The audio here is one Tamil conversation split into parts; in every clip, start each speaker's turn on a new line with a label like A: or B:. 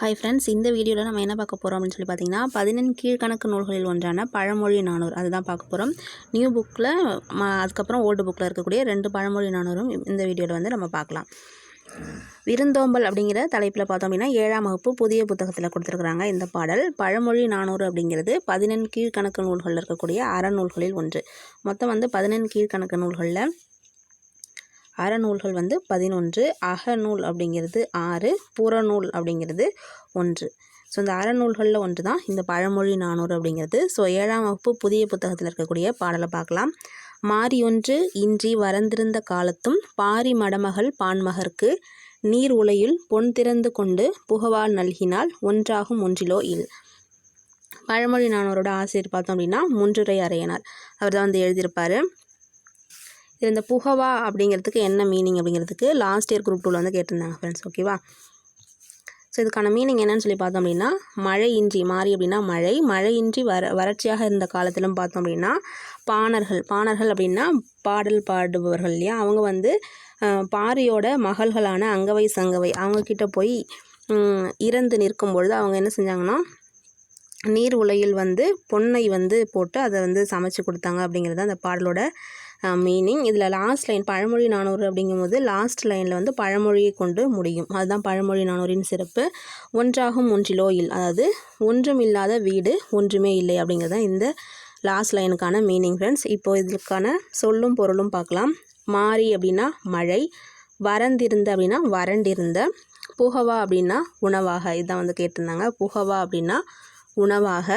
A: ஹாய் ஃப்ரெண்ட்ஸ் இந்த வீடியோவில் நம்ம என்ன பார்க்க போகிறோம் அப்படின்னு சொல்லி பார்த்தீங்கன்னா பதினெண் கீழ்கணக்கு நூல்களில் ஒன்றான பழமொழி நானூறு அதுதான் பார்க்க போகிறோம் நியூ புக்கில் அதுக்கப்புறம் ஓல்டு புக்கில் இருக்கக்கூடிய ரெண்டு பழமொழி நானூறும் இந்த வீடியோவில் வந்து நம்ம பார்க்கலாம். விருந்தோம்பல் அப்படிங்கிற தலைப்பில் பார்த்தோம் அப்படின்னா ஏழாம் வகுப்பு புதிய புத்தகத்தில் கொடுத்துருக்குறாங்க இந்த பாடல். பழமொழி நானூறு அப்படிங்கிறது பதினெண் கீழ்கணக்கு நூல்களில் இருக்கக்கூடிய அறநூல்களில் ஒன்று. மொத்தம் வந்து பதினெண் கீழ்கணக்கு நூல்களில் அறநூல்கள் வந்து பதினொன்று அகநூல் அப்படிங்கிறது ஆறு புறநூல் அப்படிங்கிறது ஒன்று. ஸோ இந்த அறநூல்களில் ஒன்று தான் இந்த பழமொழி நானூறு அப்படிங்கிறது. ஸோ ஏழாம் வகுப்பு புதிய புத்தகத்தில் இருக்கக்கூடிய பாடலை பார்க்கலாம். மாறியொன்று இன்றி வரந்திருந்த காலத்தும் பாரி மடமகள் பான்மகர்க்கு நீர் உலையில் பொன் திறந்து கொண்டு புகவால் நல்கினால் ஒன்றாகும் ஒன்றிலோ இல். பழமொழி நானூரோட ஆசிரியர் பார்த்தோம் அப்படின்னா முன்றுரை அறையனார். அவர் தான் வந்து எழுதியிருப்பார். இதில் இந்த புகவா அப்படிங்கிறதுக்கு என்ன மீனிங் அப்படிங்கிறதுக்கு லாஸ்ட் இயர் குரூப் டூவில் வந்து கேட்டிருந்தாங்க ஃப்ரெண்ட்ஸ் ஓகேவா ஸோ இதுக்கான மீனிங் என்னன்னு சொல்லி பார்த்தோம் அப்படின்னா மழையின்றி மாறி அப்படின்னா மழை மழையின்றி வர வறட்சியாக இருந்த காலத்திலும் பார்த்தோம் அப்படின்னா பாணர்கள். பாணர்கள் அப்படின்னா பாடல் பாடுபவர்கள் இல்லையா? அவங்க வந்து பாரியோட மகள்களான அங்கவை சங்கவை அவங்கக்கிட்ட போய் இறந்து நிற்கும் பொழுது அவங்க என்ன செஞ்சாங்கன்னா நீர் உலையில் வந்து பொன்னை வந்து போட்டு அதை வந்து சமைச்சு கொடுத்தாங்க அப்படிங்கிறது அந்த பாடலோட மீனிங் இதில் லாஸ்ட் லைன் பழமொழி நானூறு அப்படிங்கும்போது லாஸ்ட் லைனில் வந்து பழமொழியை கொண்டு முடியும். அதுதான் பழமொழி நானூரின் சிறப்பு. ஒன்றாகும் ஒன்றிலோ இல் அதாவது ஒன்றும் இல்லாத வீடு ஒன்றுமே இல்லை அப்படிங்கிறது தான் இந்த லாஸ்ட் லைனுக்கான மீனிங் ஃப்ரெண்ட்ஸ் இப்போ இதுக்கான சொல்லும் பொருளும் பார்க்கலாம். மாறி அப்படின்னா மழை வறந்திருந்த அப்படின்னா வறண்டிருந்த புகவா அப்படின்னா உணவாக. இதான் வந்து கேட்டிருந்தாங்க. புகவா அப்படின்னா உணவாக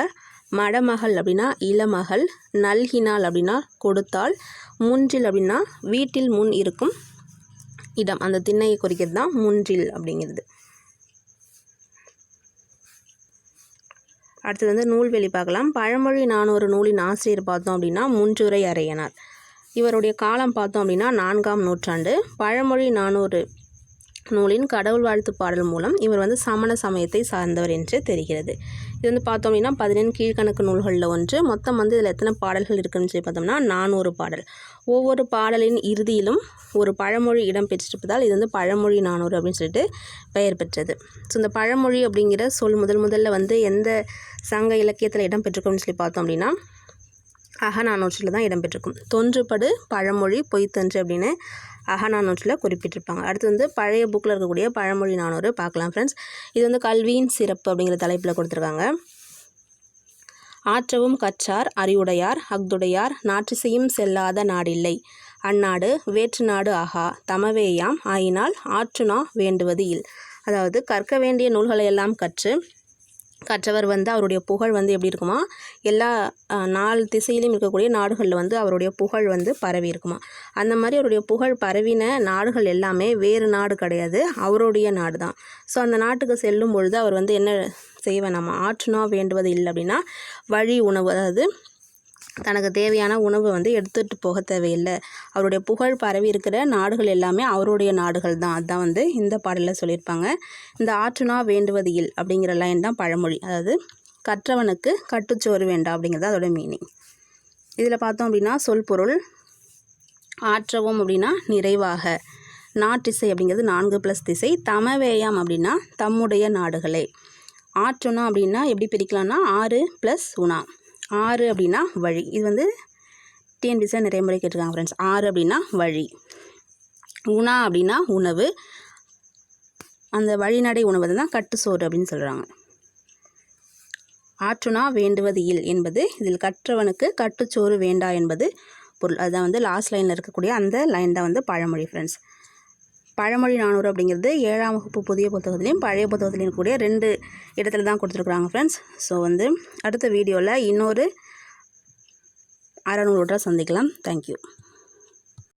A: மடமகள் அப்படின்னா இளமகள் நல்கினாள் அப்படின்னா கொடுத்தால் முன்றில் அப்படின்னா வீட்டில் முன் இருக்கும் இடம். அந்த திண்ணையை குறிக்கிறது தான் முன்றில் அப்படிங்கிறது. அடுத்தது வந்து நூல்வெளி பார்க்கலாம். பழமொழி நானூறு நூலின் ஆசிரியர் பார்த்தோம் அப்படின்னா முன்றுரை அறையனார் இவருடைய காலம் பார்த்தோம் அப்படின்னா நான்காம் நூற்றாண்டு. பழமொழி நானூறு நூலின் கடவுள் வாழ்த்து பாடல் மூலம் இவர் வந்து சமண சமயத்தை சார்ந்தவர் என்று தெரிகிறது. இது வந்து பார்த்தோம் அப்படின்னா பதினெண் கீழ்கணக்கு நூல்களில் ஒன்று. மொத்தம் வந்து இதில் எத்தனை பாடல்கள் இருக்குன்னு சொல்லி பார்த்தோம்னா நானூறு பாடல். ஒவ்வொரு பாடலின் இறுதியிலும் ஒரு பழமொழி இடம் பெற்றிருப்பதால் இது வந்து பழமொழி நானூறு அப்படின்னு சொல்லிட்டு பெயர் பெற்றது. ஸோ இந்த பழமொழி அப்படிங்கிற சொல் முதல் முதல்ல வந்து எந்த சங்க இலக்கியத்தில் இடம் பெற்றிருக்கோம்னு சொல்லி பார்த்தோம் அப்படின்னா அகநானூற்றில் தான் இடம்பெற்றிருக்கும். தொன்றுபடு பழமொழி பொய்த்தன்று அப்படின்னு அகநானூற்றில் குறிப்பிட்டிருப்பாங்க. அடுத்து வந்து பழைய புக்கில் இருக்கக்கூடிய பழமொழி நானூறு பார்க்கலாம் ஃப்ரெண்ட்ஸ் இது வந்து கல்வியின் சிறப்பு அப்படிங்கிற தலைப்பில் கொடுத்துருக்காங்க. ஆற்றவும் கற்றார் அறிவுடையார் அக்துடையார் நாற்றிசையும் செல்லாத நாடில்லை. அந்நாடு வேற்று நாடு ஆகா தமவேயாம் ஆயினால் ஆற்றுனா வேண்டுவது இல். அதாவது கற்க வேண்டிய நூல்களை எல்லாம் கற்று கற்றவர் வந்து அவருடைய புகழ் வந்து எப்படி இருக்குமா? எல்லா நாலு திசையிலையும் இருக்கக்கூடிய நாடுகளில் வந்து அவருடைய புகழ் வந்து பரவி இருக்குமா? அந்த மாதிரி அவருடைய புகழ் பரவின நாடுகள் எல்லாமே வேறு நாடு கிடையாது அவருடைய நாடு தான். ஸோ அந்த நாட்டுக்கு செல்லும் பொழுது அவர் வந்து என்ன செய்வேன் நம்ம ஆற்றுனா வேண்டுவது இல்லை அப்படின்னா வழி உணவு அதாவது தனக்கு தேவையான உணவு வந்து எடுத்துகிட்டு போக தேவையில்லை. அவருடைய புகழ் பரவி இருக்கிற நாடுகள் எல்லாமே அவருடைய நாடுகள் தான். அதுதான் வந்து இந்த பாடலில் சொல்லியிருப்பாங்க. இந்த ஆற்றுனா வேண்டுவது இல் அப்படிங்கிற லைன் தான் பழமொழி. அதாவது கற்றவனுக்கு கட்டுச்சோறு வேண்டாம் அப்படிங்கிறது அதோட மீனிங் இதில் பார்த்தோம் அப்படின்னா சொல் பொருள் ஆற்றவும் அப்படின்னா நிறைவாக. நாட்டிசை அப்படிங்கிறது நான்கு ப்ளஸ் திசை. தமவேயாம் அப்படின்னா தம்முடைய நாடுகளே. ஆற்றுனா அப்படின்னா எப்படி பிரிக்கலாம்னா ஆறு ப்ளஸ் உணா. ஆறு அப்படின்னா வழி. இது வந்து டிஎன்பிசியில் நிறைய முறை கேட்டிருக்காங்க ஃப்ரெண்ட்ஸ் ஆறு அப்படின்னா வழி. உணா அப்படின்னா உணவு. அந்த வழிநடை உணவு தான் கட்டுசோறு அப்படின்னு சொல்கிறாங்க ஆற்றுனா வேண்டுவது இல் என்பது இதில் கற்றவனுக்கு கட்டுச்சோறு வேண்டா என்பது பொருள். அதுதான் வந்து லாஸ்ட் லைனில் இருக்கக்கூடிய அந்த லைன் தான் வந்து பழமொழி ஃப்ரெண்ட்ஸ் பழமொழி நானூறு அப்படிங்கிறது ஏழாம் வகுப்பு புதிய புத்தகத்துலேயும் பழைய புத்தகத்துலேயும் கூடிய ரெண்டு இடத்துல தான் கொடுத்துருக்குறாங்க ஃப்ரெண்ட்ஸ் ஸோ வந்து அடுத்த வீடியோவில் இன்னொரு அறநூறு சந்திக்கலாம். தேங்க்யூ